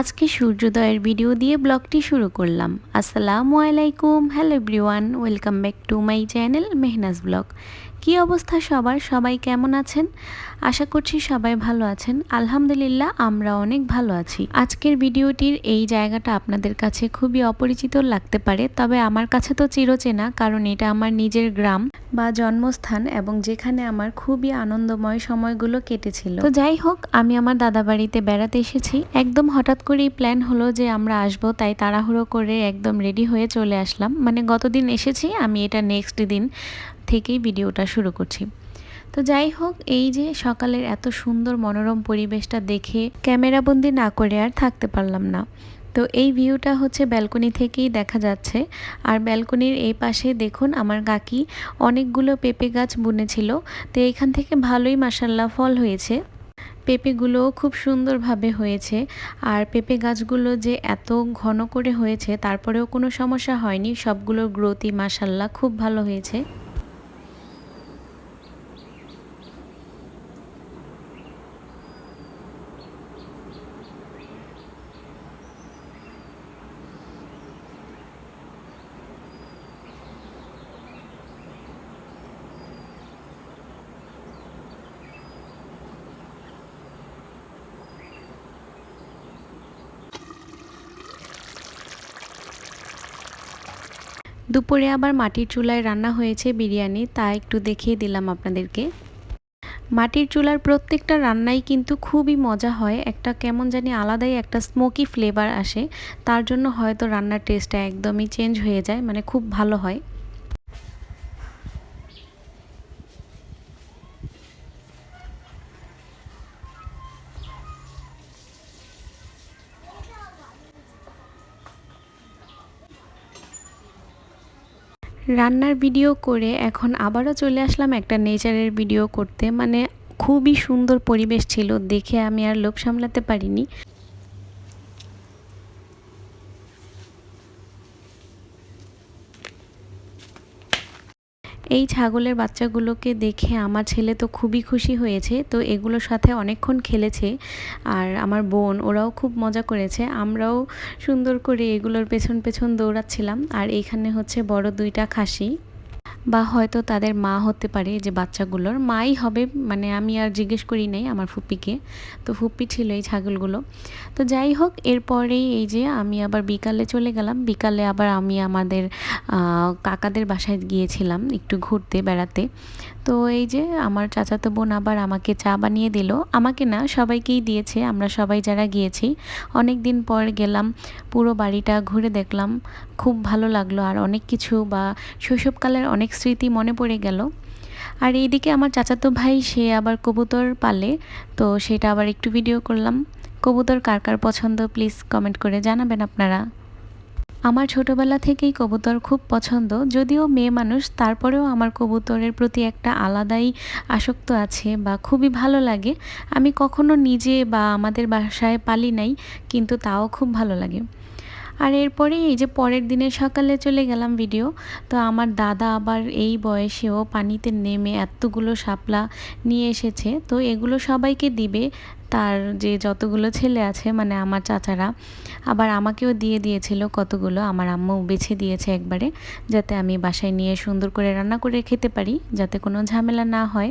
আজকে সূর্যোদয়ের ভিডিও দিয়ে ব্লগটি শুরু করলাম। আসসালামু আলাইকুম, hello everyone, welcome back to my channel Mehnaz blog. কি অবস্থা সবার? সবাই কেমন আছেন? আশা করছি সবাই ভালো আছেন। আলহামদুলিল্লাহ, আমরা অনেক ভালো আছি। আজকের ভিডিওটির এই জায়গাটা আপনাদের কাছে খুবই অপরিচিত লাগতে পারে, তবে আমার কাছে তো চিরচেনা, কারণ এটা আমার নিজের গ্রাম বা জন্মস্থান এবং যেখানে আমার খুবই আনন্দময় সময়গুলো কেটেছিল। তো যাই হোক, আমি আমার দাদা বাড়িতে বেড়াতে এসেছি। একদম হঠাৎ করেই প্ল্যান হলো যে আমরা আসব, তাই তাড়াহুড়ো করে একদম রেডি হয়ে চলে আসলাম। মানে গতদিন এসেছি, আমি এটা নেক্সট দিন থেকেই ভিডিওটা শুরু করছি। তো যাই হোক, এই যে সকালের এত সুন্দর মনোরম পরিবেশটা দেখে ক্যামেরাবন্দি না করে আর থাকতে পারলাম না। তো এই ভিউটা হচ্ছে ব্যালকনি থেকেই দেখা যাচ্ছে। আর ব্যালকনির এই পাশে দেখুন আমার কাকি অনেকগুলো পেঁপে গাছ বুনেছিল। তো এইখান থেকে ভালোই মাসাল্লাহ ফল হয়েছে। পেঁপেগুলোও খুব সুন্দরভাবে হয়েছে। আর পেঁপে গাছগুলো যে এত ঘন করে হয়েছে, তারপরেও কোনো সমস্যা হয়নি। সবগুলোর গ্রোথই মাসাল্লাহ খুব ভালো হয়েছে। দুপুরে আবার মাটির চুলায় রান্না হয়েছে বিরিয়ানি, তা একটু দেখিয়ে দিলাম আপনাদেরকে। মাটির চুলার প্রত্যেকটা রান্নাই কিন্তু খুবই মজা হয়, একটা কেমন জানি আলাদাই একটা স্মোকি ফ্লেভার আসে, তার জন্য হয়তো রান্নার টেস্টটা একদমই চেঞ্জ হয়ে যায় মানে খুব ভালো হয়। রান্নার ভিডিও করে এখন আবারও চলে আসলাম একটা নেচারের ভিডিও করতে। মানে খুবই সুন্দর পরিবেশ ছিল, দেখে আমি আর লোভ সামলাতে পারিনি। এই ছাগলের বাচ্চাগুলোকে দেখে আমার ছেলে তো খুবই খুশি হয়েছে, তো এগুলোর সাথে অনেকক্ষণ খেলেছে আর আমার বোন ওরাও খুব মজা করেছে। আমরাও সুন্দর করে এগুলোর পেছন পেছন দৌড়াচ্ছিলাম আর এইখানে হচ্ছে বড় দুইটা খাসি। বা হয়তো তাদের মা হতে পারে যে বাচ্চাগুলোর, মাই হবে মানে আমি আর জিজ্ঞেস করি নাই আমার ফুপ্পিকে তো ফুপ্পি ছিল এই ছাগলগুলো। তো যাই হোক, এরপরেই এই যে আমি আবার বিকালে চলে গেলাম। বিকালে আবার আমি আমাদের কাকাদের বাসায় গিয়েছিলাম একটু ঘুরতে, বেড়াতে। তো এই যে আমার চাচাতো বোন আবার আমাকে চা বানিয়ে দিল। আমাকে না সবাইকেই দিয়েছে, আমরা সবাই যারা গিয়েছি। অনেক দিন পর গেলাম, পুরো বাড়িটা ঘুরে দেখলাম। খুব ভালো লাগল। আর অনেক কিছু বা শৈশবকালের অনেক স্মৃতি মনে পড়ে গেল। আর এইদিকে আমার চাচাতো ভাই, সে আবার কবুতর পালে, তো সেটা আবার একটু ভিডিও করলাম। কবুতর কার কার পছন্দ প্লিজ কমেন্ট করে জানাবেন আপনারা। আমার ছোটবেলা থেকেই কবুতর খুব পছন্দ, যদিও মেয়ে মানুষ, তারপরেও আমার কবুতরের প্রতি একটা আলাদাই আসক্ত আছে বা খুবই ভালো লাগে। আমি কখনো নিজে বা আমাদের বাসায় পালি নাই, কিন্তু তাও খুব ভালো লাগে। আর এরপরে এই যে পরের দিনের সকালে চলে গেলাম ভিডিও তো আমার দাদা আবার এই বয়সেও পানিতে নেমে এতগুলো শাপলা নিয়ে এসেছে। তো এগুলো সবাইকে দিবে, তার যে যতগুলো ছেলে আছে মানে আমার চাচারা, আবার আমাকেও দিয়ে দিয়েছিল কতগুলো, আমার আম্মু বেছে দিয়েছে একবারে, যাতে আমি বাসায় নিয়ে সুন্দর করে রান্না করে খেতে পারি, যাতে কোনো ঝামেলা না হয়।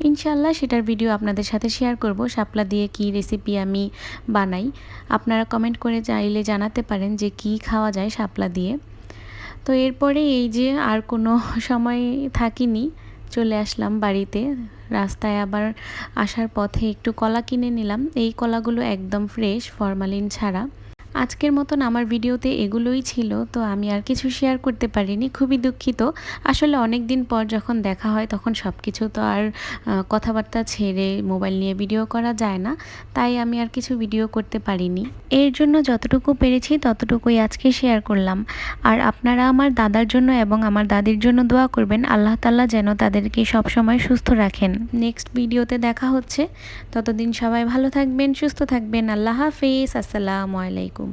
ইনশাল্লাহ সেটার ভিডিও আপনাদের সাথে শেয়ার করব। শাপলা দিয়ে কি রেসিপি আমি বানাই। আপনারা কমেন্ট করে চাইলে জানাতে পারেন যে কি খাওয়া যায় শাপলা দিয়ে। তো এরপরে এই যে আর কোনো সময় থাকিনি, চলে আসলাম বাড়িতে। রাস্তায় আবার আসার পথে একটু কলা কিনে নিলাম। এই কলাগুলো একদম ফ্রেশ ফরমালিন ছাড়া। আজকের মতন আমার ভিডিওতে এগুলোই ছিল, তো আমি আর কিছু শেয়ার করতে পারিনি, খুবই দুঃখিত। আসলে অনেক দিন পর যখন দেখা হয় তখন সব কিছু তো আর কথাবার্তা ছেড়ে মোবাইল নিয়ে ভিডিও করা যায় না, তাই আমি আর কিছু ভিডিও করতে পারিনি। এর জন্য যতটুকু পেরেছি ততটুকুই আজকে শেয়ার করলাম। আর আপনারা আমার দাদার জন্য এবং আমার দাদির জন্য দোয়া করবেন, আল্লাহ তাল্লাহ যেন তাদেরকে সবসময় সুস্থ রাখেন। নেক্সট ভিডিওতে দেখা হচ্ছে, ততদিন সবাই ভালো থাকবেন, সুস্থ থাকবেন, আল্লাহ হাফিজ, আসসালামু আলাইকুম।